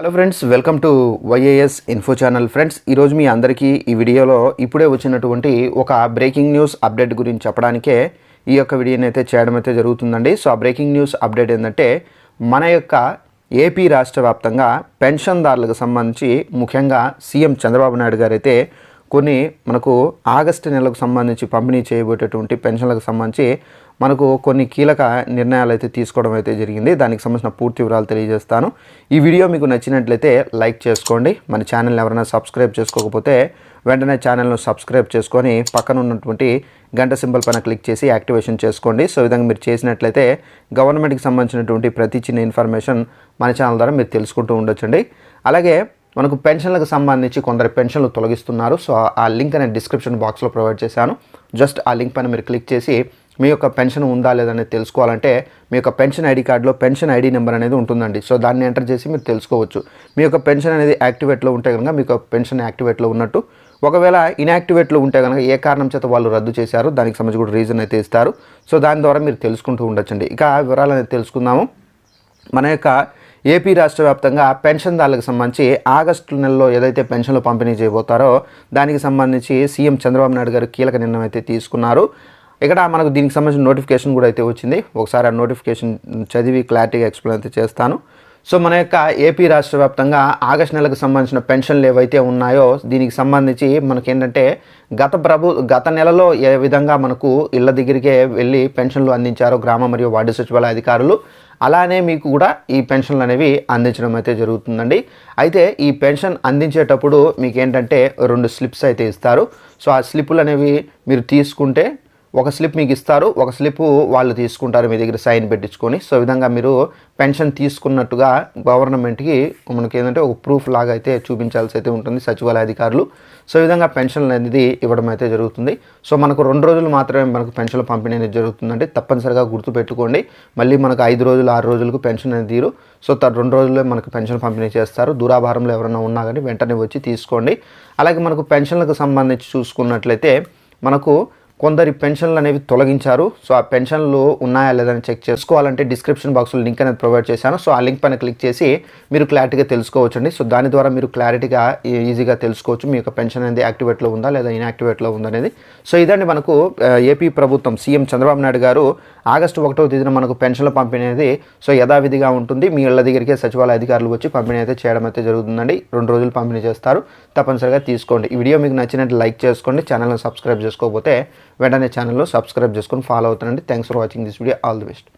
Hello friends welcome to YAS info channel friends ఈరోజు మీ అందరికీ ఈ వీడియోలో ఇప్పుడే వచ్చినటువంటి ఒక బ్రేకింగ్ న్యూస్ అప్డేట్ గురించి చెప్పడానికే ఈ యొక్క వీడియోని అయితే చేయడం అయితే జరుగుతుందండి. సో ఆ బ్రేకింగ్ న్యూస్ అప్డేట్ ఏంటంటే మన యొక్క ఏపీ రాష్ట్ర వ్యాప్తంగా పెన్షన్దారులకు సంబంధించి ముఖ్యంగా సీఎం చంద్రబాబు నాయుడు గారు అయితే కొన్ని మనకు ఆగస్టు నెలకు సంబంధించి పంపిణీ చేయబోయేటటువంటి పెన్షన్లకు సంబంధించి మనకు కొన్ని కీలక నిర్ణయాలు అయితే తీసుకోవడం అయితే జరిగింది. దానికి సంబంధించిన పూర్తి వివరాలు తెలియజేస్తాను. ఈ వీడియో మీకు నచ్చినట్లయితే లైక్ చేసుకోండి. మన ఛానల్ ఎవరైనా సబ్స్క్రైబ్ చేసుకోకపోతే వెంటనే ఛానల్ను సబ్స్క్రైబ్ చేసుకొని పక్కన ఉన్నటువంటి గంట సింబల్ పైన క్లిక్ చేసి యాక్టివేషన్ చేసుకోండి. సో విధంగా మీరు చేసినట్లయితే గవర్నమెంట్కి సంబంధించినటువంటి ప్రతి చిన్న ఇన్ఫర్మేషన్ మన ఛానల్ ద్వారా మీరు తెలుసుకుంటూ ఉండొచ్చండి. అలాగే మనకు పెన్షన్లకు సంబంధించి కొందరు పెన్షన్లు తొలగిస్తున్నారు. సో ఆ లింక్ అనేది డిస్క్రిప్షన్ బాక్స్లో ప్రొవైడ్ చేశాను. జస్ట్ ఆ లింక్ పైన మీరు క్లిక్ చేసి మీ యొక్క పెన్షన్ ఉందా లేదనేది తెలుసుకోవాలంటే మీ యొక్క పెన్షన్ ఐడి కార్డులో పెన్షన్ ఐడి నెంబర్ అనేది ఉంటుందండి. సో దాన్ని ఎంటర్ చేసి మీరు తెలుసుకోవచ్చు. మీ యొక్క పెన్షన్ అనేది యాక్టివేట్లో ఉంటే కనుక మీకు పెన్షన్ యాక్టివేట్లో ఉన్నట్టు. ఒకవేళ ఇన్యాక్టివేట్లో ఉంటే కనుక ఏ కారణం చేత వాళ్ళు రద్దు చేశారు దానికి సంబంధించి కూడా రీజన్ అయితే ఇస్తారు. సో దాని ద్వారా మీరు తెలుసుకుంటూ ఉండొచ్చండి. ఇక ఆ వివరాలు అనేది తెలుసుకుందాము. మన యొక్క ఏపీ రాష్ట్ర వ్యాప్తంగా పెన్షన్దారులకు సంబంధించి ఆగస్టు నెలలో ఏదైతే పెన్షన్లు పంపిణీ చేయబోతారో దానికి సంబంధించి సీఎం చంద్రబాబు నాయుడు గారు కీలక నిర్ణయం అయితే తీసుకున్నారు. ఇక్కడ మనకు దీనికి సంబంధించిన నోటిఫికేషన్ కూడా అయితే వచ్చింది. ఒకసారి ఆ నోటిఫికేషన్ చదివి క్లారిటీగా ఎక్స్ప్లెయిన్ అయితే చేస్తాను. సో మన యొక్క ఏపీ రాష్ట్ర వ్యాప్తంగా ఆగస్ట్ నెలకు సంబంధించిన పెన్షన్లు ఏవైతే ఉన్నాయో దీనికి సంబంధించి మనకేంటంటే గత ప్రభు గత నెలలో ఏ విధంగా మనకు ఇళ్ళ దగ్గరికే వెళ్ళి పెన్షన్లు అందించారో గ్రామ మరియు వార్డు సచివాలయ అధికారులు అలానే మీకు కూడా ఈ పెన్షన్లు అనేవి అందించడం అయితే జరుగుతుందండి. అయితే ఈ పెన్షన్ అందించేటప్పుడు మీకు ఏంటంటే రెండు స్లిప్స్ అయితే ఇస్తారు. సో ఆ స్లిప్పులు అనేవి మీరు తీసుకుంటే ఒక స్లిప్ మీకు ఇస్తారు ఒక స్లిప్ వాళ్ళు తీసుకుంటారు మీ దగ్గర సైన్ పెట్టించుకొని. సో విధంగా మీరు పెన్షన్ తీసుకున్నట్టుగా గవర్నమెంట్కి మనకి ఏంటంటే ఒక ప్రూఫ్ లాగా అయితే చూపించాల్సి అయితే ఉంటుంది సచివాలయ అధికారులు. సో విధంగా పెన్షన్ అనేది ఇవ్వడం అయితే జరుగుతుంది. సో మనకు రెండు రోజులు మాత్రమే మనకు పెన్షన్ పంపిణీ అనేది జరుగుతుందండి. తప్పనిసరిగా గుర్తుపెట్టుకోండి. మళ్ళీ మనకు ఐదు రోజులు ఆరు రోజులకు పెన్షన్ అనేది తీరు. సో రెండు రోజుల్లో మనకు పెన్షన్ పంపిణీ చేస్తారు. దూరాభారంలో ఎవరైనా ఉన్నా కానీ వెంటనే వచ్చి తీసుకోండి. అలాగే మనకు పెన్షన్లకు సంబంధించి చూసుకున్నట్లయితే మనకు కొందరి పెన్షన్లు అనేవి తొలగించారు. సో ఆ పెన్షన్లు ఉన్నాయా లేదని చెక్ చేసుకోవాలంటే డిస్క్రిప్షన్ బాక్స్లో లింక్ అనేది ప్రొవైడ్ చేశాను. సో ఆ లింక్ పైన క్లిక్ చేసి మీరు క్లారిటీగా తెలుసుకోవచ్చండి. సో దాని ద్వారా మీరు క్లారిటీగా ఈజీగా తెలుసుకోవచ్చు మీ యొక్క పెన్షన్ అనేది యాక్టివేట్లో ఉందా లేదా ఇన్యాక్టివేట్లో ఉందా అనేది. సో ఇదండి మనకు ఏపీ ప్రభుత్వం సీఎం చంద్రబాబు నాయుడు గారు ఆగస్టు ఒకటో తేదీన మనకు పెన్షన్ల పంపిణీ అనేది సో యథావిధిగా ఉంటుంది. మీ ఇళ్ళ దగ్గరికి సచివాలయ అధికారులు వచ్చి పంపిణీ అయితే చేయడం అయితే జరుగుతుందండి. రెండు రోజులు పంపిణీ చేస్తారు. తప్పనిసరిగా తీసుకోండి. ఈ వీడియో మీకు నచ్చినట్టు లైక్ చేసుకోండి. ఛానల్ని సబ్స్క్రైబ్ చేసుకోకపోతే వెంటనే ఛానల్లో సబ్స్క్రైబ్ చేసుకొని ఫాలో అవుతానండి. Thanks for watching this video all the best